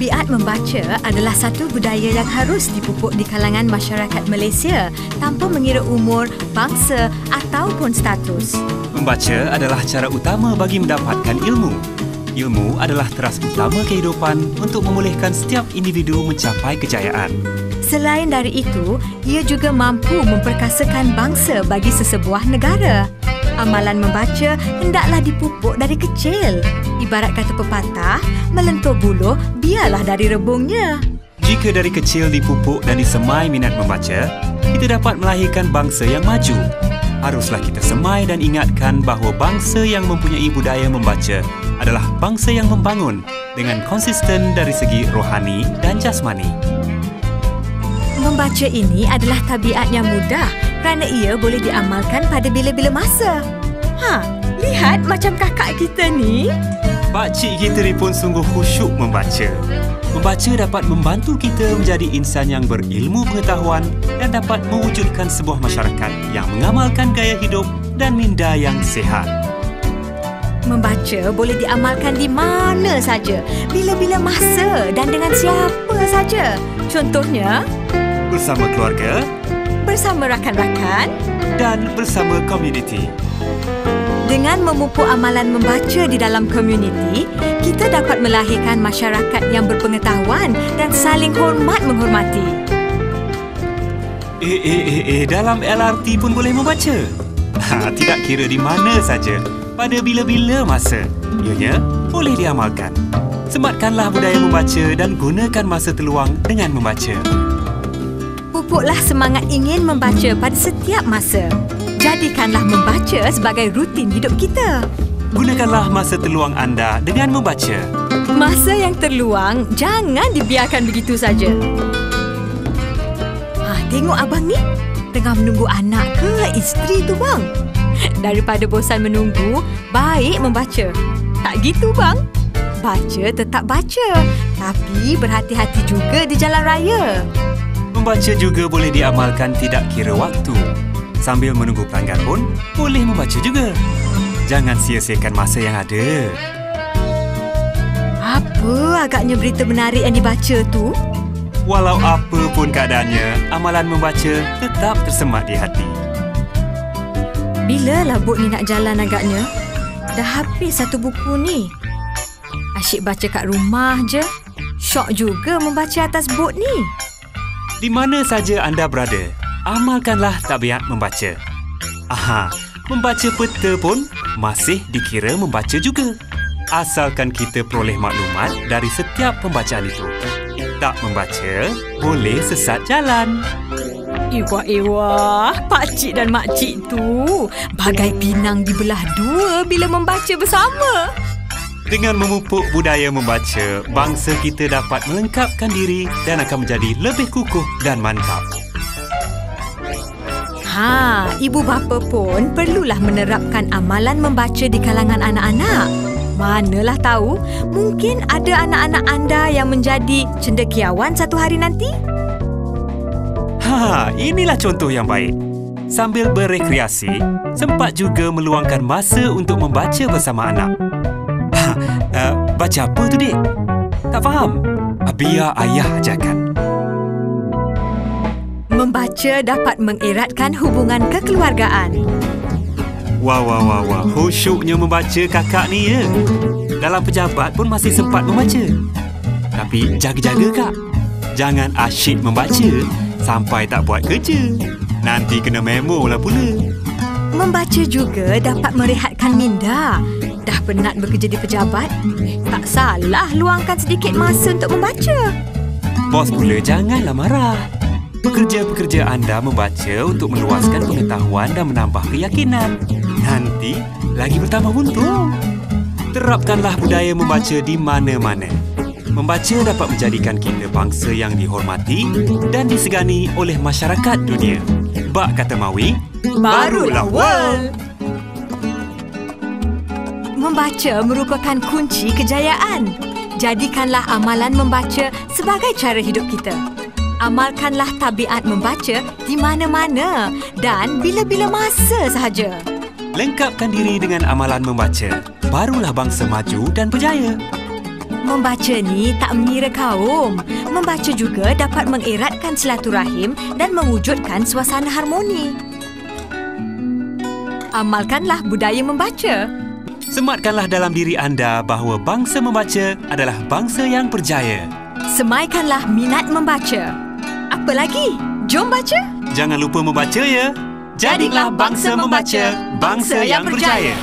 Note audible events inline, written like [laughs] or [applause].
Tabiat membaca adalah satu budaya yang harus dipupuk di kalangan masyarakat Malaysia tanpa mengira umur, bangsa ataupun status. Membaca adalah cara utama bagi mendapatkan ilmu. Ilmu adalah teras utama kehidupan untuk memulihkan setiap individu mencapai kejayaan. Selain dari itu, ia juga mampu memperkasakan bangsa bagi sesebuah negara. Amalan membaca hendaklah dipupuk dari kecil. Ibarat kata pepatah, melentur buluh biarlah dari rebungnya. Jika dari kecil dipupuk dan disemai minat membaca, kita dapat melahirkan bangsa yang maju. Haruslah kita semai dan ingatkan bahawa bangsa yang mempunyai budaya membaca adalah bangsa yang membangun dengan konsisten dari segi rohani dan jasmani. Membaca ini adalah tabiat yang mudah kerana ia boleh diamalkan pada bila-bila masa. Ha, lihat macam kakak kita ni. Pakcik kita ni pun sungguh khusyuk membaca. Membaca dapat membantu kita menjadi insan yang berilmu pengetahuan dan dapat mewujudkan sebuah masyarakat yang mengamalkan gaya hidup dan minda yang sihat. Membaca boleh diamalkan di mana saja, bila-bila masa dan dengan siapa saja. Contohnya, Bersama keluarga bersama rakan-rakan dan bersama komuniti. Dengan memupuk amalan membaca di dalam komuniti, kita dapat melahirkan masyarakat yang berpengetahuan dan saling hormat menghormati. Eh, eh, eh, eh, dalam LRT pun boleh membaca. [laughs] Ha, tidak kira di mana saja, pada bila-bila masa. Ianya boleh diamalkan. Sematkanlah budaya membaca dan gunakan masa terluang dengan membaca. Pupuklah semangat ingin membaca pada setiap masa. Jadikanlah membaca sebagai rutin hidup kita. Gunakanlah masa terluang anda dengan membaca. Masa yang terluang jangan dibiarkan begitu saja. Ha, tengok abang ni. Tengah menunggu anak ke isteri tu bang? Daripada bosan menunggu, baik membaca. Tak gitu bang. Baca tetap baca. Tapi berhati-hati juga di jalan raya. Membaca juga boleh diamalkan tidak kira waktu. Sambil menunggu pelanggan pun boleh membaca juga. Jangan sia-siakan masa yang ada. Apa agaknya berita menarik yang dibaca tu? Walau apa pun keadaannya, amalan membaca tetap tersemat di hati. Bila lah Bok ni nak jalan agaknya? Dah habis satu buku ni. Asyik baca kat rumah je. Syok juga membaca atas bot ni. Di mana saja anda berada, amalkanlah tabiat membaca. Aha, membaca peta pun masih dikira membaca juga. Asalkan kita peroleh maklumat dari setiap pembacaan itu. Tak membaca, boleh sesat jalan. Iwah-iwah, pakcik dan makcik tu bagai pinang dibelah dua bila membaca bersama. Dengan memupuk budaya membaca, bangsa kita dapat melengkapkan diri dan akan menjadi lebih kukuh dan mantap. Ha, ibu bapa pun perlulah menerapkan amalan membaca di kalangan anak-anak. Manalah tahu, mungkin ada anak-anak anda yang menjadi cendekiawan satu hari nanti? Ha, inilah contoh yang baik. Sambil berekreasi, sempat juga meluangkan masa untuk membaca bersama anak. Ha, uh, baca apa tu, Dik? Tak faham. Ah, Biar ayah ajarkan. Membaca dapat mengeratkan hubungan kekeluargaan. Wah, wah, wah, wah. Khusyuknya membaca kakak ni ya. Dalam pejabat pun masih sempat membaca. Tapi jaga-jaga, Kak. Jangan asyik membaca sampai tak buat kerja. Nanti kena memo lah pula. Membaca juga dapat merehatkan minda. Dah penat bekerja di pejabat? Tak salah luangkan sedikit masa untuk membaca. Bos pula janganlah marah. Pekerja-pekerja anda membaca untuk meluaskan pengetahuan dan menambah keyakinan. Nanti lagi bertambah untung. Terapkanlah budaya membaca di mana-mana. Membaca dapat menjadikan kita bangsa yang dihormati dan disegani oleh masyarakat dunia. Bak kata Mawi, barulah world. Membaca merupakan kunci kejayaan. Jadikanlah amalan membaca sebagai cara hidup kita. Amalkanlah tabiat membaca di mana-mana dan bila-bila masa sahaja. Lengkapkan diri dengan amalan membaca. Barulah bangsa maju dan berjaya. Membaca ni tak mengira kaum. Membaca juga dapat mengeratkan silaturahim dan mewujudkan suasana harmoni. Amalkanlah budaya membaca. Sematkanlah dalam diri anda bahawa bangsa membaca adalah bangsa yang berjaya. Semaikanlah minat membaca. Apa lagi? Jom baca. Jangan lupa membaca ya. Jadilah bangsa membaca, bangsa yang berjaya.